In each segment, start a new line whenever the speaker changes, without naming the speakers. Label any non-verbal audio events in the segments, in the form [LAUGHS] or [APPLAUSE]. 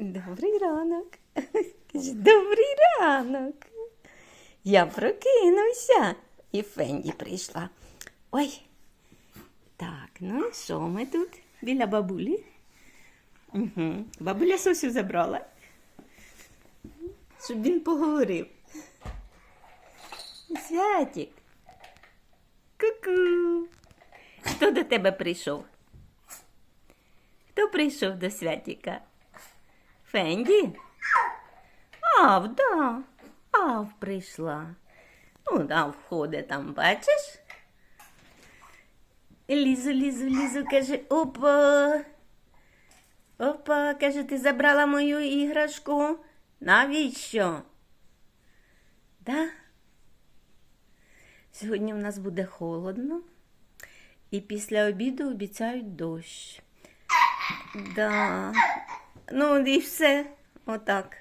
Добрий ранок. [LAUGHS] Добрий ранок. Я прокинувся. І Фенді прийшла. Ой. Так, ну і що ми тут? Біля бабулі? Угу. Бабуля Сосю забрала. Щоб він поговорив. Святик. Ку-ку. Хто до тебе прийшов? Хто прийшов до Святіка? Фенді? Ав, да. Ав прийшла. Ну, Ав ходить там, бачиш? Лізу, лізу, лізу, каже, опа. Опа, каже, ти забрала мою іграшку. Навіщо? Да? Сьогодні в нас буде холодно, і після обіду обіцяють дощ. Да. Ну і все. Отак.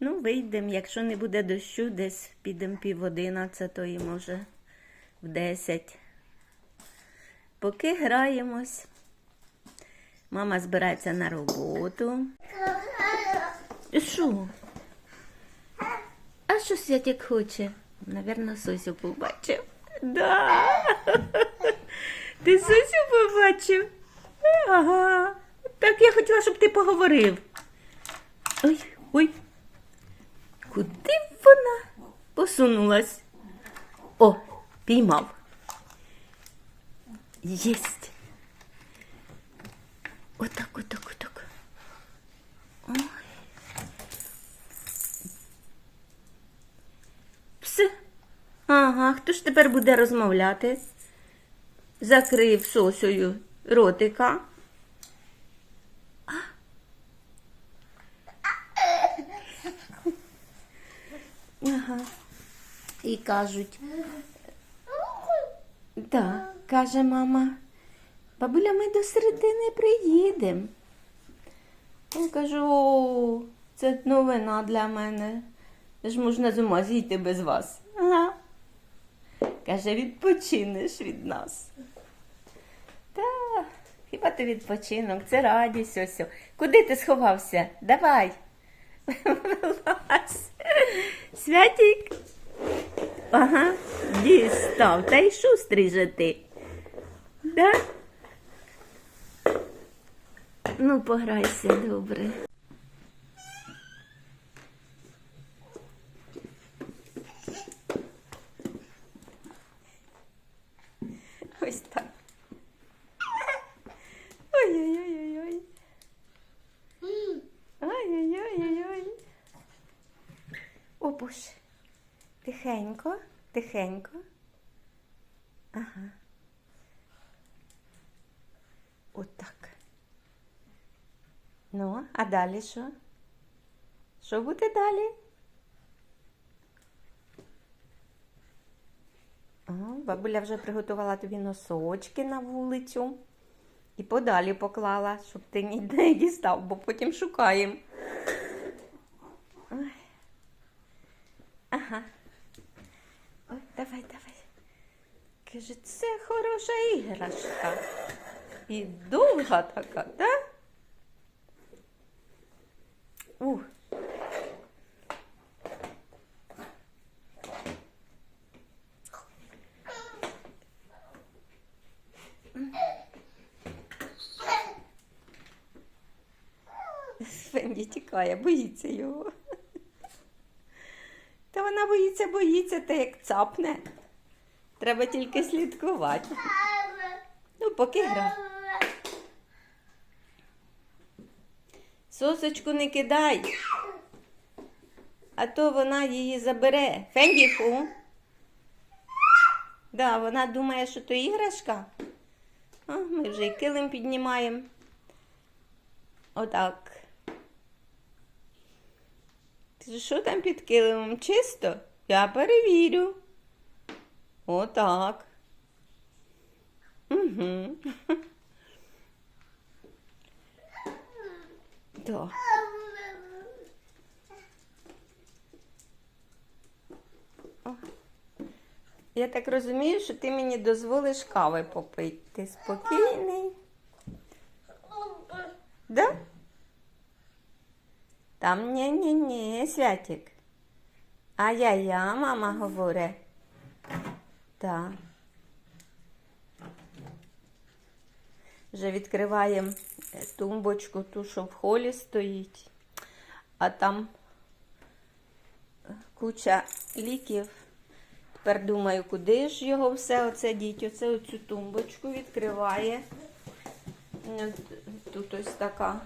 Ну, вийдемо, якщо не буде дощу, десь підемо пів одинадцятої, може, в десять. Поки граємось. Мама збирається на роботу. Що? А що Святик хоче? Навірно, Сосю побачив. Да. Ти Сосю побачив? Ага. Так я хотіла, щоб ти поговорив. Ой, ой. Куди вона посунулась? О, піймав. Єсть. Отак, отак, отак. Ой. Все. Ага, хто ж тепер буде розмовляти? Закрив сосою ротика. Ага. І кажуть. Так, каже мама. Бабуля, ми до середини приїдемо. Я кажу, це новина для мене. Ж можна з ума зійти без вас. Ага. Каже, відпочинеш від нас. Хіба ти відпочинок? Це радість ось. Куди ти сховався? Давай. Святік. Ага, дістав. Та й шустрий же ти. Да? Ну, пограйся, добре. Ось так. Ой-ой-ой-ой-ой. Ой-ой-ой-ой-ой. О, боже. Тихенько, тихенько. Ага. Отак. Ну, а далі що? Що буде далі? О, бабуля вже приготувала тобі носочки на вулицю. І подалі поклала, щоб ти ніде не дістав, бо потім шукаємо. Ой. Ага. Ой, давай, давай. Каже, це хороша іграшка. І довга така, так? Ух. Фенді тікає, боїться його. Та вона боїться, боїться, та як цапне. Треба тільки слідкувати. Ну, поки гра. Сосочку не кидай. А то вона її забере. Фенді фу. Да, вона думає, що то іграшка. А, ми вже й килим піднімаємо. Отак. Що там під килимом? Чисто? Я перевірю. Отак. Угу. Да. Я так розумію, що ти мені дозволиш кави попити. Ти спокійний. Да? Там ні-ні-ні, святик. А-я-я, мама говорить. Так. Вже відкриваємо е, тумбочку, ту, що в холі стоїть, а там е, куча ліків. Тепер думаю, куди ж його все оце діть. Оце оцю тумбочку відкриває. Е, Тут ось така.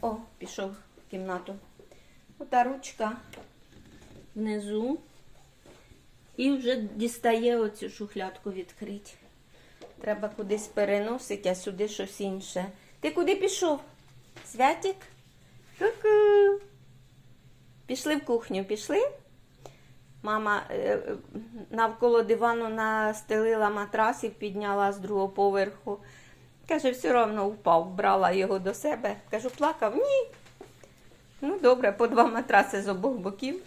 О, пішов в кімнату. Ота ручка внизу. І вже дістає оцю шухлядку відкрити. Треба кудись переносити, а сюди щось інше. Ти куди пішов? Святик? Ку-ку. Пішли в кухню, пішли? Мама е, е, навколо дивану настелила матрас і підняла з другого поверху. Каже, все одно впав, брала його до себе. Кажу, плакав? Ні. Ну, добре, по два матраси з обох боків.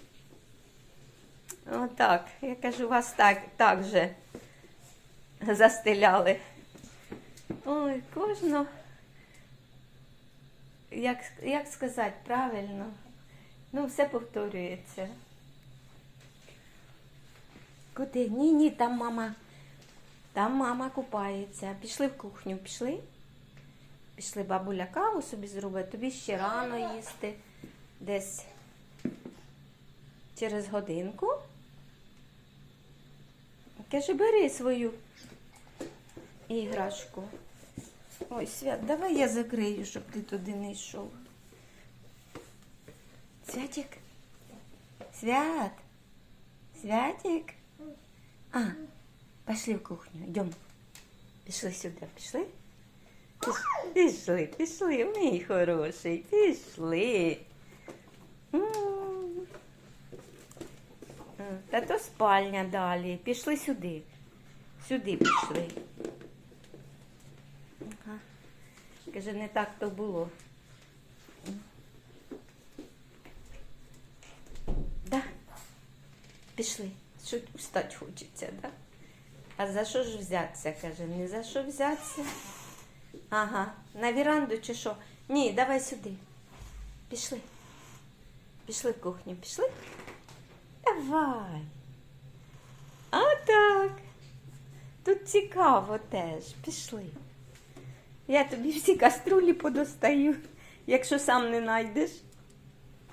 Отак. Я кажу, вас так, так же застеляли. Ой, кожно. Як, як сказати правильно? Ну, все повторюється. Куди? Ні, ні, там мама. Там мама купається. Пішли в кухню, пішли? Пішли бабуля каву собі зробить. Тобі ще рано їсти. Десь через годинку. Каже, бери свою іграшку. Ой, Свят, давай я закрию, щоб ти туди не йшов. Святик? Свят? Святик? А, пошли в кухню, йдемо. Пішли сюди, пішли? Пішли, пішли, мій хороший, пішли. М. М, Та то спальня далі. Пішли сюди. Сюди пішли. Ага. Каже, не так то було. Да? Пішли. Що встати хочеться, да? А за що ж взятися? Каже, не за що взятися. Ага, на віранду чи що? Ні, давай сюди. Пішли. Пішли в кухню, пішли? Давай. А так. Тут цікаво теж. Пішли. Я тобі всі каструлі подостаю, якщо сам не знайдеш.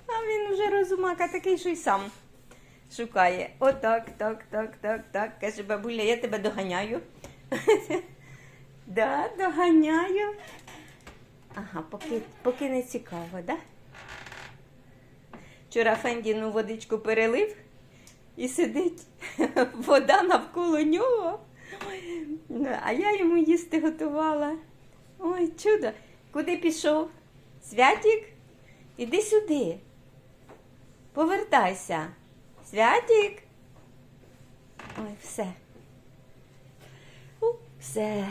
А він вже розумака такий, що й сам шукає. Отак, так, так, так, так. Каже, бабуля, я тебе доганяю. [LAUGHS] Да, доганяю. Ага, поки, поки не цікаво, да? Вчора Фендіну водичку перелив і сидить [LAUGHS] вода навколо нього. А я йому їсти готувала. Ой, чудо. Куди пішов? Святік? Іди сюди. Повертайся. Святік. Ой, все. У, все.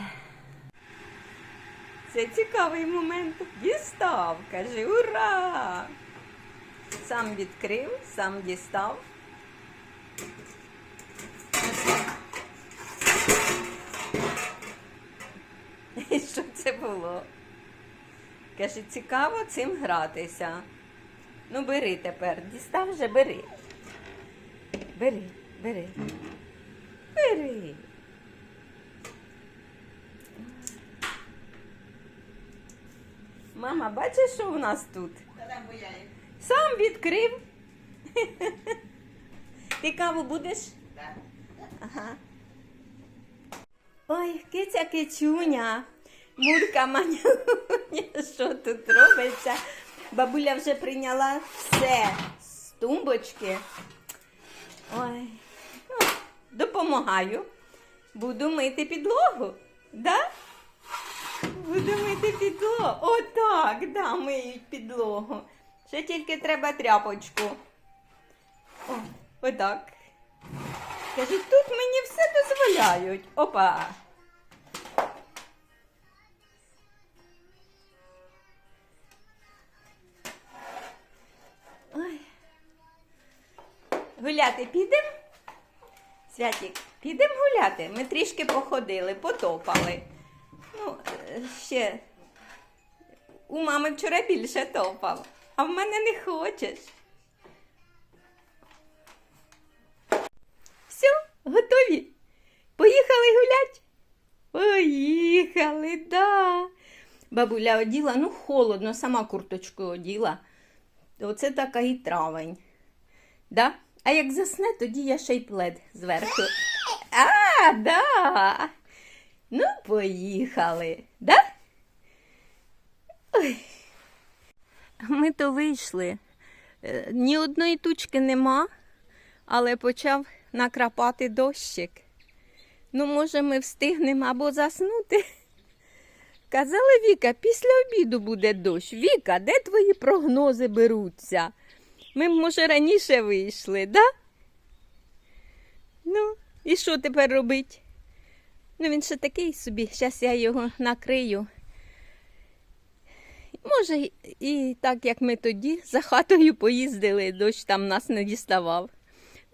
Це цікавий момент. Дістав, каже, ура! Сам відкрив, сам дістав. І що це було? Каже, цікаво цим гратися. Ну, бери тепер. Дістав вже, бери. Бери, бери. Бери. Мама, бачиш, що у нас тут? Сам відкрив. [LAUGHS] Ти каву будеш? Ага. Ой, киця кицюня, мурка манюня, [LAUGHS] що тут робиться? Бабуля вже прийняла все з тумбочки. Ой, ну, допомагаю. Буду мити підлогу. Да? Буду мити підлогу. Отак, да, миють підлогу. Ще тільки треба тряпочку. О, отак. Кажуть, тут мені все дозволяють. Опа. Гуляти підемо? Святік, підемо гуляти. Ми трішки походили, потопали. Ну, е, ще У мами вчора більше топав, а в мене не хочеш. Готові? Поїхали гулять? Поїхали, да. Бабуля оділа, ну холодно, сама курточку оділа. Оце такий травень. Да? А як засне, тоді я ще й плед зверху. А, да. Ну, поїхали, да? Ой. Ми то вийшли. Е, Ні одної тучки нема, але почав накрапати дощик. Ну, може, ми встигнемо або заснути. Казала Віка, після обіду буде дощ. Віка, де твої прогнози беруться? Ми, може, раніше вийшли, да? Ну, і що тепер робить? Ну, він ще такий собі, зараз я його накрию. Може, і- так, як ми тоді за хатою поїздили, дощ там нас не діставав.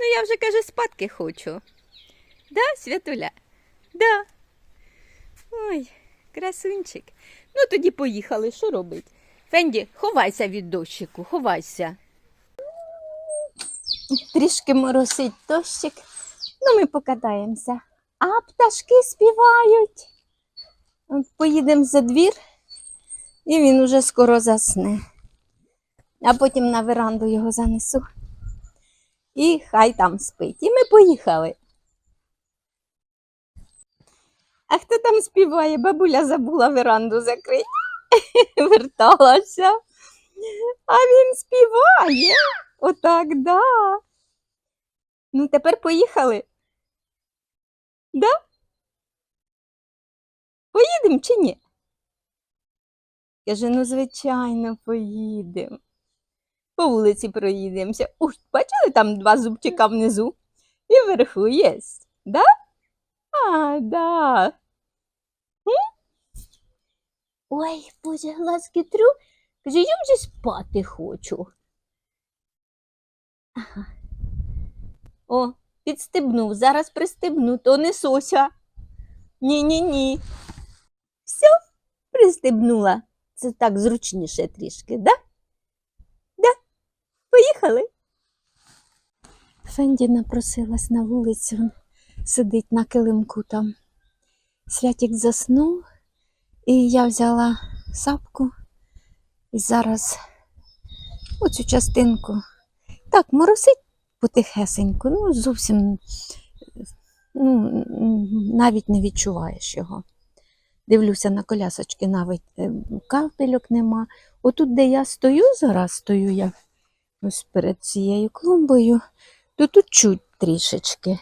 Ну, я вже, каже, спадки хочу. Да, Святуля? Да. Ой, красунчик. Ну, тоді поїхали, що робить? Фенді, ховайся від дощику, ховайся. Трішки моросить дощик. Ну, ми покатаємося. А пташки співають. Поїдемо за двір, і він уже скоро засне. А потім на веранду його занесу. І хай там спить. І ми поїхали. А хто там співає? Бабуля забула веранду закрити. [LAUGHS] Верталася. А він співає. Отак, да. Ну, тепер поїхали. Да? Поїдемо чи ні? Каже, ну, звичайно, поїдемо. По вулиці проїдемося. Ух, бачили там два зубчика внизу? І вверху є. Да? А, да. М? Ой, Боже, глазки тру. Каже, я вже спати хочу. О, підстебнув, зараз пристебну, то не сося. Ні-ні-ні. Все, пристебнула. Це так зручніше трішки? Да? Поїхали. Фенді напросилась на вулицю, сидить на килимку там. Святік заснув, і я взяла сапку і зараз оцю частинку. Так, моросить потихесенько, ну зовсім ну, навіть не відчуваєш його. Дивлюся на колясочки, навіть е, капельок нема. Отут, де я стою, зараз стою я ось перед цією клумбою, то тут чуть трішечки.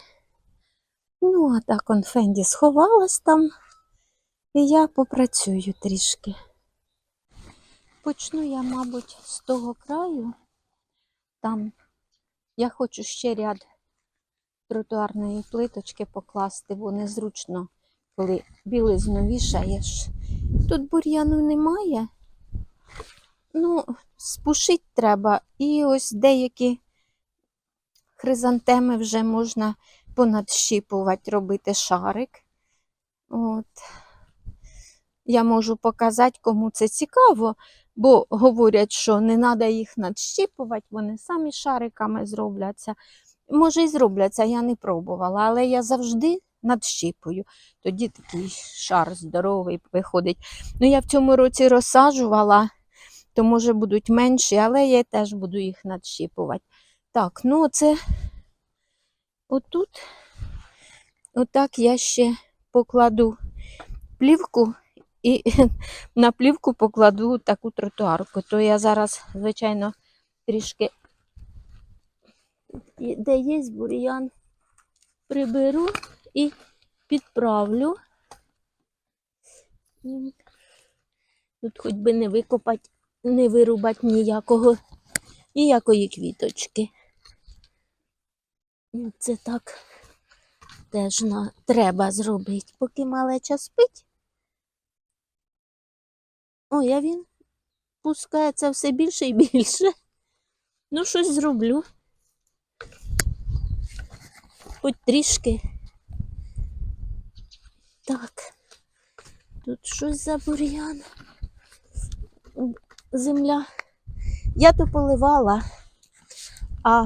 Ну, а так он Фенді сховалась там, і я попрацюю трішки. Почну я, мабуть, з того краю. Там я хочу ще ряд тротуарної плиточки покласти, бо незручно, коли білизну вішаєш. Тут бур'яну немає. Ну, спушить треба. І ось деякі хризантеми вже можна понадщіпувати, робити шарик. От. Я можу показати, кому це цікаво, бо говорять, що не треба їх надщіпувати, вони самі шариками зробляться. Може, і зробляться, я не пробувала, але я завжди надщіпую. Тоді такий шар здоровий виходить. Ну, я в цьому році розсаджувала, то може будуть менші, але я теж буду їх надщіпувати. Так, ну це отут, отак я ще покладу плівку і [LAUGHS] на плівку покладу таку тротуарку. То я зараз, звичайно, трішки, де є бур'ян, приберу і підправлю. Тут хоч би не викопати, не вирубати ніякого, ніякої квіточки. Ну, Це так теж на, треба зробити, поки малеча спить. Ой, а він пускається все більше і більше. Ну, щось зроблю. Хоч трішки. Так. Тут щось за бур'ян.
Земля. Я то поливала, а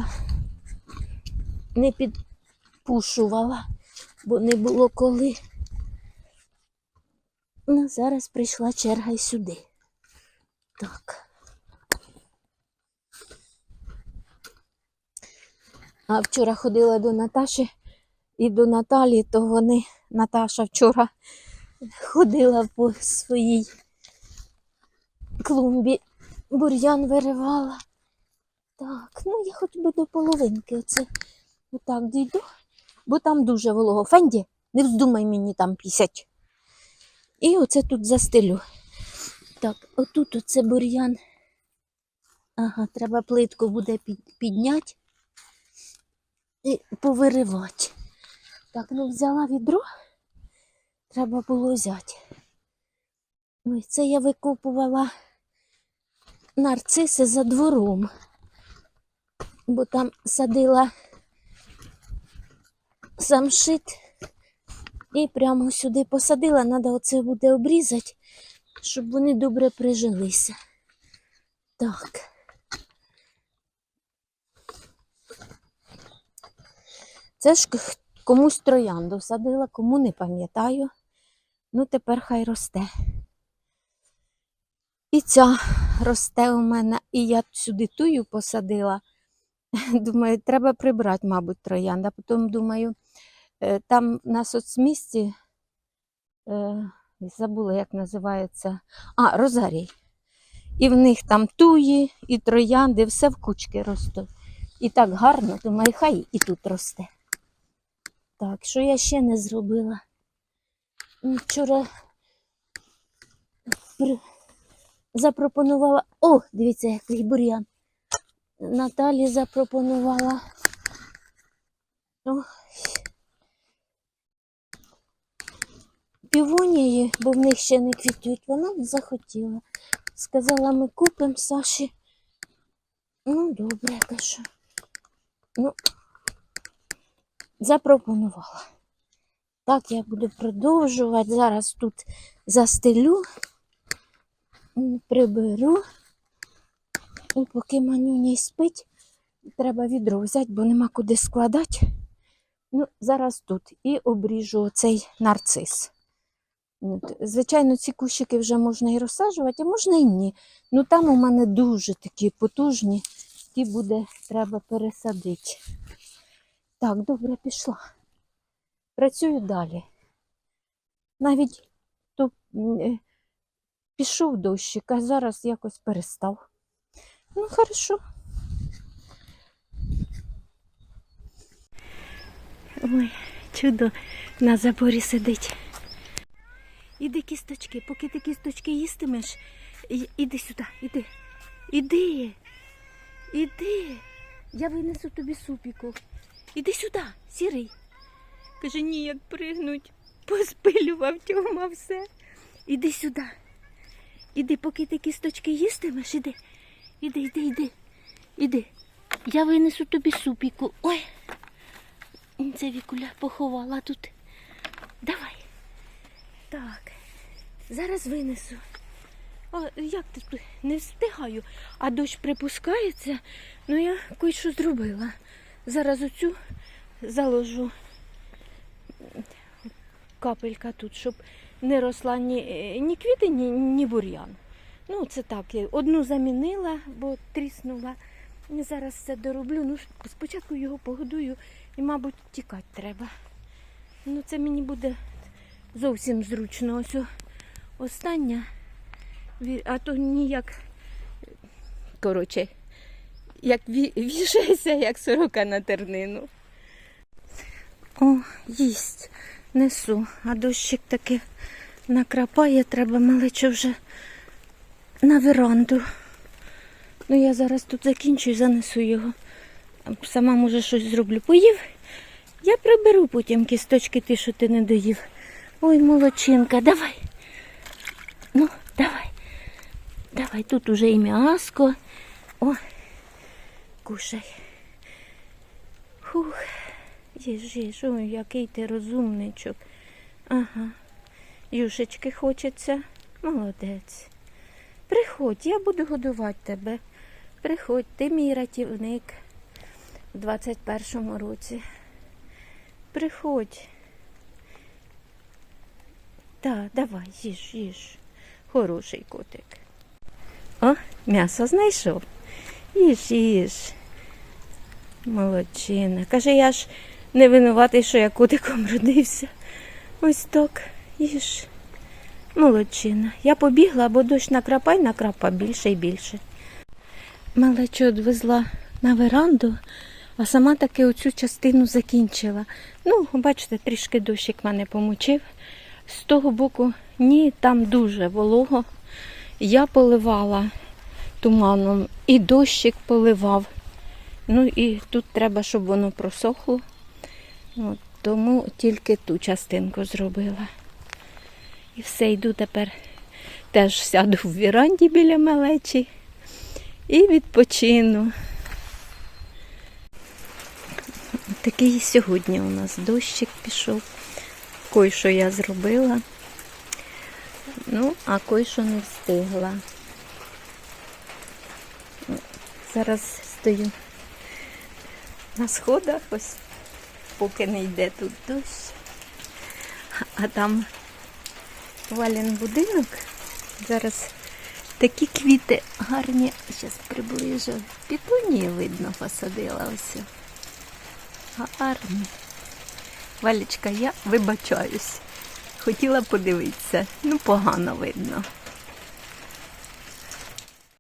не підпушувала, бо не було коли. Ну, зараз прийшла черга й сюди. Так. А вчора ходила до Наташі і до Наталі, то вони, Наташа вчора ходила по своїй клумбі, бур'ян виривала. Так, ну я хоч би до половинки оце отак дійду, бо там дуже волого. Фенді, не вздумай мені там пісять. І оце тут застелю. Так, отут оце бур'ян. Ага, треба плитку буде підняти і повиривати. Так, ну взяла відро, треба було взяти. Ой, це я викопувала нарциси за двором, бо там садила самшит і прямо сюди посадила. Треба оце буде обрізати, щоб вони добре прижилися. Так. Це ж комусь троянду садила, кому не пам'ятаю. Ну, тепер хай росте. І росте у мене, і я сюди тую посадила. [LAUGHS] Думаю, треба прибрати, мабуть, троянда. Потім думаю, е, там на соцмісті, е, забула, як називається, а, Розарій. І в них там туї, і троянди, все в кучки ростуть. І так гарно, думаю, хай і тут росте. Так, що я ще не зробила? Вчора запропонувала. О, дивіться, який бур'ян. Наталі запропонувала. Півонії, бо в них ще не квітуть. Вона не захотіла. Сказала, ми купимо Саші. Ну, добре, кажу. Ну, запропонувала. Так, я буду продовжувати. Зараз тут застелю, приберу. І поки манюня спить, треба відро взяти, бо нема куди складати. Ну, зараз тут і обріжу оцей нарцис. От, Звичайно, ці кущики вже можна і розсаджувати, а можна і ні. Ну там у мене дуже такі потужні, ті буде треба пересадити. Так, добре, пішла. Працюю далі. Навіть то е, пішов дощик, а зараз якось перестав. Ну, хорошо. Ой, чудо на заборі сидить. Іди кісточки, поки ти кісточки їстимеш, іди сюди, іди. Іди. Іди. Я винесу тобі супіку. Іди сюди, сірий. Каже, ні, як пригнуть. Поспилював тьома все. Іди сюди. Іди, поки ти кісточки їстимеш, іди. Іди, іди, іди. Іди. Я винесу тобі супіку. Ой. Це вікуля поховала тут. Давай. Так. Зараз винесу. А як ти тут? Не встигаю, а дощ припускається. Ну я кое-що зробила. Зараз оцю заложу капелька тут, щоб не росла ні, е, ні квіти, ні, ні бур'ян. Ну, це так. я Одну замінила, бо тріснула. Зараз все дороблю. Ну, спочатку його погодую і, мабуть, тікати треба. Ну, це мені буде зовсім зручно. Ось остання. А то ніяк, коротше, як ві- вішається, як сорока на тернину. О, їсть, несу, а дощик таки накрапає, треба малече вже на веранду. Ну, я зараз тут закінчу і занесу його. Сама може щось зроблю. Поїв. Я приберу потім кісточки ті, що ти не доїв. Ой, молодчинка, давай. Ну, давай. Давай, тут уже і м'яско. О, кушай. Фух, їж, їж, ой, який ти розумничок. Ага. Юшечки хочеться. Молодець. Приходь, я буду годувати тебе. Приходь, ти мій рятівник у 21-му році. Приходь. Так, давай, їж, їж. Хороший котик. О, м'ясо знайшов. Їж, їж. Молодчина. Каже, я ж не винуватий, що я котиком родився. Ось так, їж. Молодчина. Я побігла, бо дощ накрапай, накрапа більше і більше. Малечу відвезла на веранду, а сама таки оцю частину закінчила. Ну, бачите, трішки дощик мене помучив. З того боку, ні, там дуже волого. Я поливала туманом, і дощик поливав. Ну і тут треба, щоб воно просохло. От, тому тільки ту частинку зробила. І все, йду тепер теж сяду в віранді біля малечі і відпочину. Такий сьогодні у нас дощик пішов. Кой, що я зробила. Ну, а кой, що не встигла. Зараз стою на сходах, ось поки не йде тут дощ. А там вален будинок. Зараз такі квіти гарні. Зараз приближу. Пітунії видно посадила ось. Гарні. Валечка, я вибачаюсь. Хотіла подивитися. Ну, погано видно.